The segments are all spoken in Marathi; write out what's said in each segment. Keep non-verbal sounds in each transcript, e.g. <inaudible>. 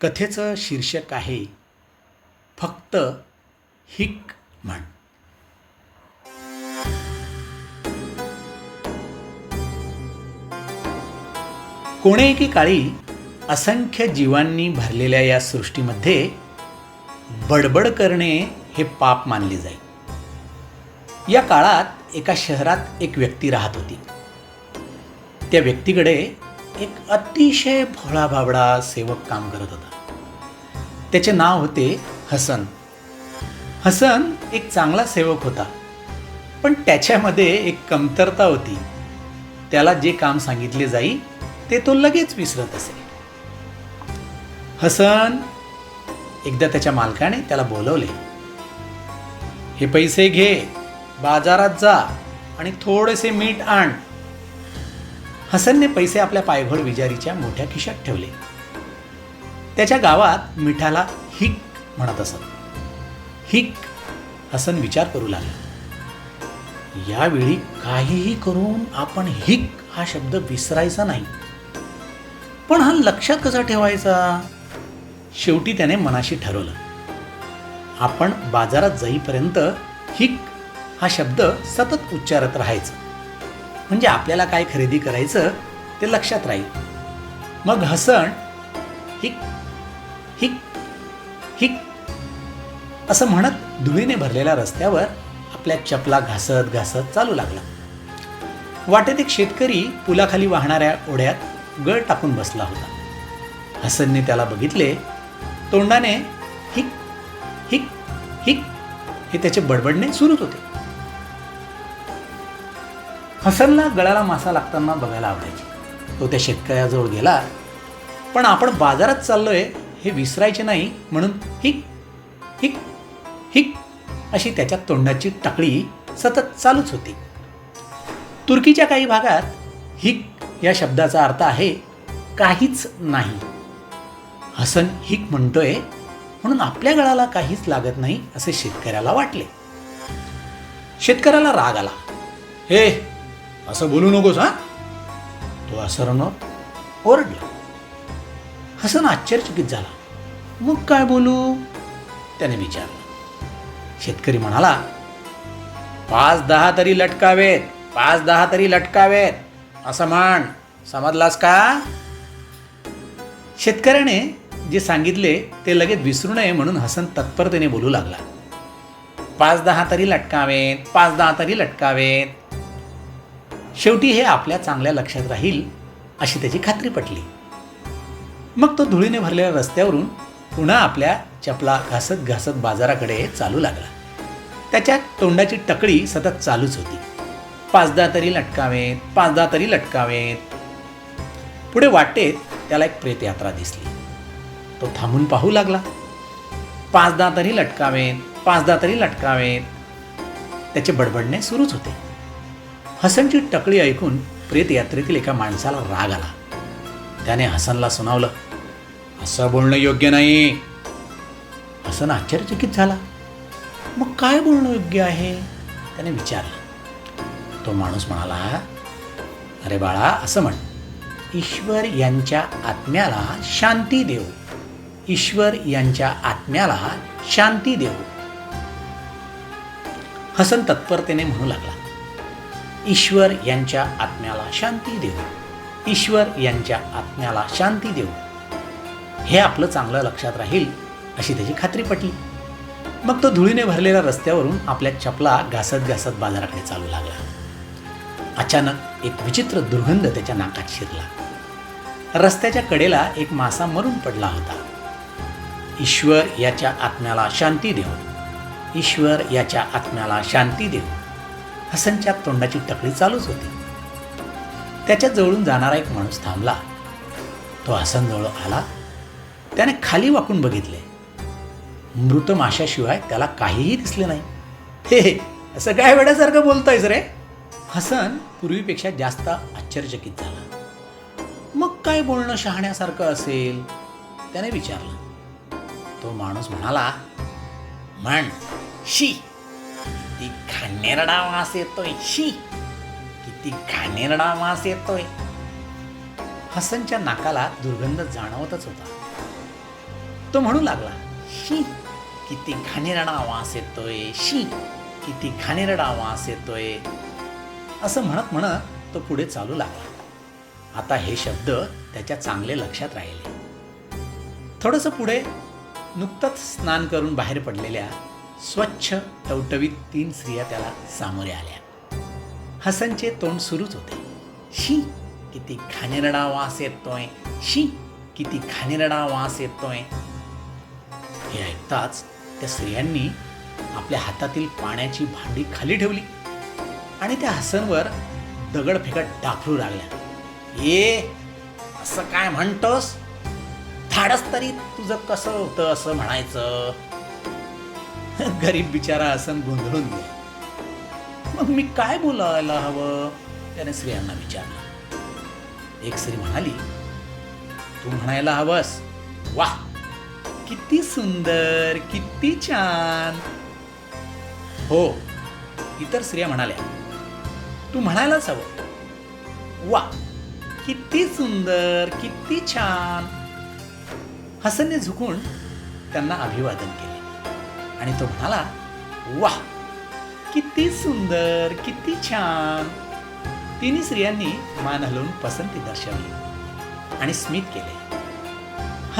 कथेचं शीर्षक आहे फक्त हिक म्हण. कोणे एकी काळी असंख्य जीवांनी भरलेल्या या सृष्टीमध्ये बडबड करणे हे पाप मानले जाईल. या काळात एका शहरात एक व्यक्ती राहत होती. त्या व्यक्तीकडे एक अतिशय भोळाभाबडा सेवक काम करत होता. त्याचे नाव होते हसन. हसन एक चांगला सेवक होता. पण त्याच्यामध्ये एक कमतरता होती. त्याला जे काम सांगितले जाई ते तो लगेच विसरत असे. हसन एकदा त्याच्या मालकाने त्याला बोलवले हे पैसे घे बाजारात जा आणि थोडेसे मीठ आण. हसनने पैसे आपल्या पायघोड विजारीच्या मोठ्या खिशात ठेवले. त्याच्या गावात मिठाला हिक म्हणत असत. हिक हसन विचार करू लागला. यावेळी काहीही करून आपण हिक हा शब्द विसरायचा नाही. पण हा लक्षात कसा ठेवायचा? शेवटी त्याने मनाशी ठरवलं. आपण बाजारात जाईपर्यंत हिक हा शब्द सतत उच्चारत राहायचं. म्हणजे आपल्याला काय खरेदी करायचं ते लक्षात राहील. मग हसण हिक हिक हिक. असं म्हणत धुळीने भरलेल्या रस्त्यावर आपल्या चपला घासत घासत चालू लागला. वाटेत एक शेतकरी पुलाखाली वाहणाऱ्या ओढ्यात गळ टाकून बसला होता. हसनने त्याला बघितले तोंडाने हिक हिक हिक हे त्याचे बडबडणे सुरूच होते. हसनला गळ्याला मासा लागताना बघायला आवडायचे. तो त्या शेतकऱ्याजवळ गेला पण आपण बाजारात चाललोय हे विसरायचे नाही म्हणून हिक हिक हिक अशी त्याच्या तोंडाची टाकळी सतत चालूच होती. तुर्कीच्या काही भागात हिक या शब्दाचा अर्थ आहे काहीच नाही. हसन हिक म्हणतोय म्हणून आपल्या गळाला काहीच लागत नाही असे शेतकऱ्याला वाटले. शेतकऱ्याला राग आला. हे असं बोलू नकोस हा? तो असं ओरडला हसन आश्चर्यचकित झाला. मग काय बोलू? त्याने विचारलं. शेतकरी म्हणाला पाच दहा तरी लटकावेत पाच दहा तरी लटकावेत असं म्हण. समजलास का? शेतकऱ्याने जे सांगितले ते लगेच विसरू नये म्हणून हसन तत्परतेने बोलू लागला. पाच दहा तरी लटकावेत पाच दहा तरी लटकावेत. शेवटी हे आपल्या चांगल्या लक्षात राहील अशी त्याची खात्री पटली. मग तो धुळीने भरलेल्या रस्त्यावरून पुन्हा आपल्या चपला घासत घासत बाजाराकडे चालू लागला. त्याच्या तोंडाची टकळी सतत चालूच होती. पाच दहा तरी लटकावेत पाच दहा तरी लटकावेत. पुढे वाटेत त्याला एक प्रेतयात्रा दिसली. तो थांबून पाहू लागला. पाच दहा तरी लटकावेत पाच दहा तरी लटकावेत. त्याचे बडबडणे सुरूच होते. हसनची टकळी ऐकून प्रेतयात्रेतील एका माणसाला राग आला. त्याने हसनला सुनावलं. असं बोलणं योग्य नाही. हसन आश्चर्यचकित झाला. मग काय बोलणं योग्य आहे? त्याने विचारलं. तो माणूस म्हणाला अरे बाळा असं म्हण. ईश्वर यांच्या आत्म्याला शांती देव. ईश्वर यांच्या आत्म्याला शांती देव. हसन तत्परतेने म्हणू लागला ईश्वर यांच्या आत्म्याला शांती देऊ ईश्वर यांच्या आत्म्याला शांती देऊ हे आपलं चांगलं लक्षात राहील अशी त्याची खात्री पटली. मग तो धुळीने भरलेल्या रस्त्यावरून आपल्या चपला घासत घासत बाजाराकडे चालू लागला. अचानक एक विचित्र दुर्गंध त्याच्या नाकात शिरला. रस्त्याच्या कडेला एक मासा मरून पडला होता. ईश्वर याच्या आत्म्याला शांती देव. ईश्वर याच्या आत्म्याला शांती देव. हसनच्या तोंडाची टकळी चालूच होती. त्याच्या जवळून जाणारा एक माणूस थांबला. तो हसनजवळ आला. त्याने खाली वाकून बघितले. मृत माशाशिवाय त्याला काहीही दिसले नाही. हे असं काय वेड्यासारखं बोलतायस रे? हसन पूर्वीपेक्षा जास्त आश्चर्यचकित झाला. मग काय बोलणं शहाण्यासारखं असेल? त्याने विचारलं. तो माणूस म्हणाला म्हण शी किती घाणेरडा वास येतोय शी किती घाणेरडा वास येतोय. हसनच्या नाकाला दुर्गंध जाणवतच होता. तो म्हणू लागला शी किती घाणेरडा वास येतोय शी किती घाणेरडा वास येतोय. असं म्हणत म्हणत तो पुढे चालू लागला. आता हे शब्द त्याच्या चांगले लक्षात राहिले. थोडंसं पुढे नुकतंच स्नान करून बाहेर पडलेल्या स्वच्छ टवटवीत तीन स्त्रिया त्याला सामोरे आल्या. हसनचे तोंड सुरूच होते. शी किती घाणेरडा वास येतोय शी किती घाणेरडा वास येतोय. हे ऐकताच त्या स्त्रियांनी आपल्या हातातील पाण्याची भांडी खाली ठेवली आणि त्या हसनवर दगडफेकट डाफरू लागल्या. ये असं काय म्हणतोस? धाडस तरी तुझं कसं होतं असं म्हणायचं? <laughs> गरीब बिचारा हसन गोंधळून गेला. मग मी काय बोलायला हवं? त्याने स्त्रियांना विचारलं. एक स्त्री म्हणाली तू म्हणायला हवंस वा किती सुंदर किती छान. हो इतर स्त्रिया म्हणाल्या. तू म्हणायलाच हवं. वा किती सुंदर किती छान. हसनने झुकून त्यांना अभिवादन केले. आणि तो म्हणाला वा किती सुंदर किती छान. तिन्ही स्त्रियांनी मान हलवून पसंती दर्शवली आणि स्मित केले.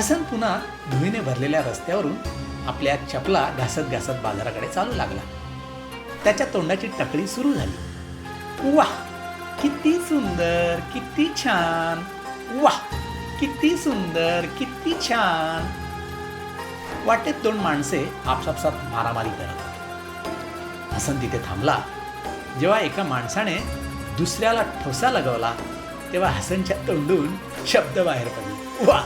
हसन पुन्हा धुळीने भरलेल्या रस्त्यावरून आपल्या चपला घासत घासत बाजाराकडे चालू लागला. त्याच्या तोंडाची टकळी सुरू झाली. वा किती सुंदर किती छान. वा किती सुंदर किती छान. वाटेत दोन माणसे आपसापसात मारामारी करत हसन तिथे थांबला. जेव्हा एका माणसाने दुसऱ्याला ठोसा लगवला तेव्हा हसनच्या तोंडून शब्द बाहेर पडले. वा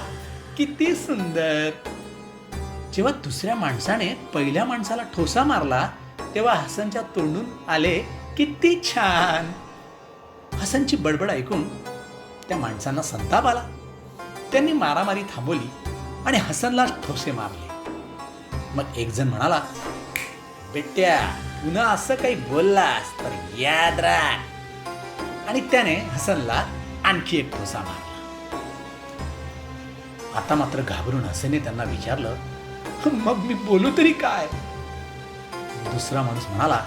किती सुंदर. जेव्हा दुसऱ्या माणसाने पहिल्या माणसाला ठोसा मारला तेव्हा हसनच्या तोंडून आले किती छान. हसनची बडबड ऐकून त्या माणसांना संताप आला. त्यांनी मारामारी थांबवली आणि हसनला ठोसे मारले. मग एक जण म्हणाला बेट्या पुन्हा असं काही बोललास तर याद राख. आणि त्याने हसनला आणखी एक ठोसा मारला. आता मात्र घाबरून हसेने त्यांना विचारलं मग मी बोलू तरी काय? दुसरा माणूस म्हणाला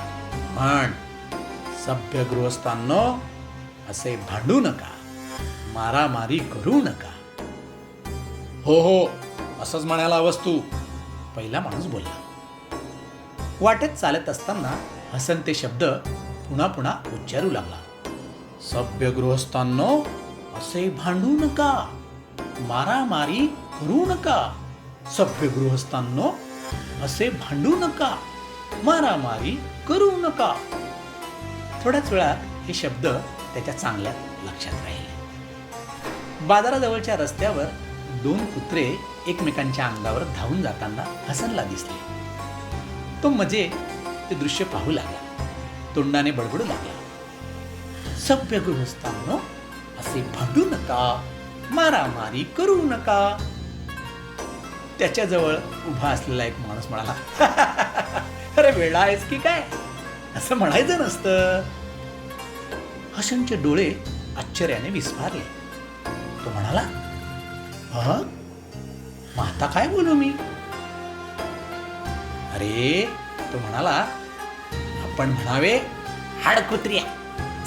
म्हण सभ्य गृहस्थांनो असे भांडू नका मारामारी करू नका. हो हो असंच म्हणायला हवंस तू. पहिला माणूस बोलला. वाटेत चालत असताना हसन ते शब्द पुन्हा पुन्हा उच्चारू लागला. सभ्य गृहस्थांनो असे भांडू नका मारामारी करू नका. सभ्य गृहस्थांनो असे भांडू नका. मारामारी करू नका. थोड्याच वेळात हे शब्द त्याच्या चांगल्या लक्षात राहिले. बाजाराजवळच्या रस्त्यावर दोन कुत्रे एकमेकांच्या अंगावर धावून जाताना हसनला दिसले. तो मजे ते दृश्य पाहू लागला. तोंडाने बडबडू लागला. सभ्य गृहस्थांनो असे भांडू नका. मारामारी करू नका. त्याच्याजवळ उभा असलेला एक माणूस म्हणाला अरे वेळा आहेस की काय? असं म्हणायचं नसतं. हसनचे डोळे आश्चर्याने विस्फारले. तो म्हणाला "अ? मग आता काय बोलू मी? अरे तो म्हणाला आपण म्हणावे हाडकुत्रिया.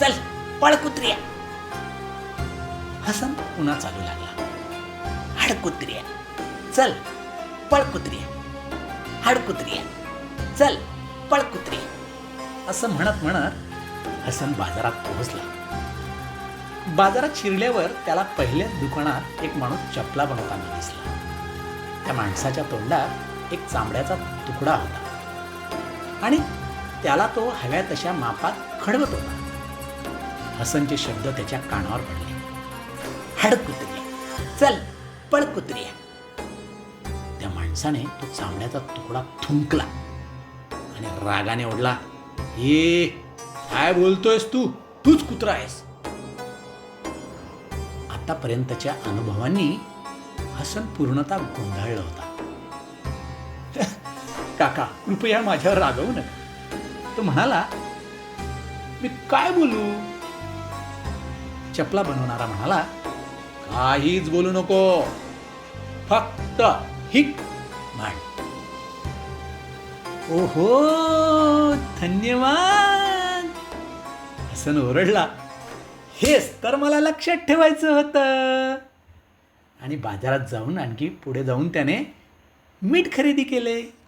चल पळकुत्रिया. हसन पुन्हा चालू लागला. हाडकुत्रिया चल पळ कुत्र्या हाड चल पळ असं म्हणत म्हणत हसन बाजारात पोहोचला. बाजारात शिरल्यावर त्याला पहिल्याच दुकानात एक माणूस चपला बनवताना दिसला. त्या माणसाच्या तोंडात एक चांबड्याचा तुकडा होता. आणि त्याला तो हव्या तशा मापात खडवत होता. हसनचे शब्द त्याच्या कानावर पडले. हाड कुत्र्या चल पळ कुत्र्या त्या माणसाने तो चांबड्याचा तुकडा थुंकला आणि रागाने ओढला ये काय बोलतोयस तू? तूच कुत्रा आहेस. आतापर्यंतच्या अनुभवांनी हसन पूर्णतः गोंधळला होता. <laughs> काका कृपया माझ्यावर रागवू नका. तो म्हणाला मी काय बोलू? चपला बनवणारा म्हणाला काहीच बोलू नको. फक्त हिक म्हण ओहो धन्यवाद. हसन ओरडला. हेच तर मला लक्षात ठेवायचं होतं. आणि बाजारात जाऊन आणखी पुढे जाऊन त्याने मीठ खरेदी केले.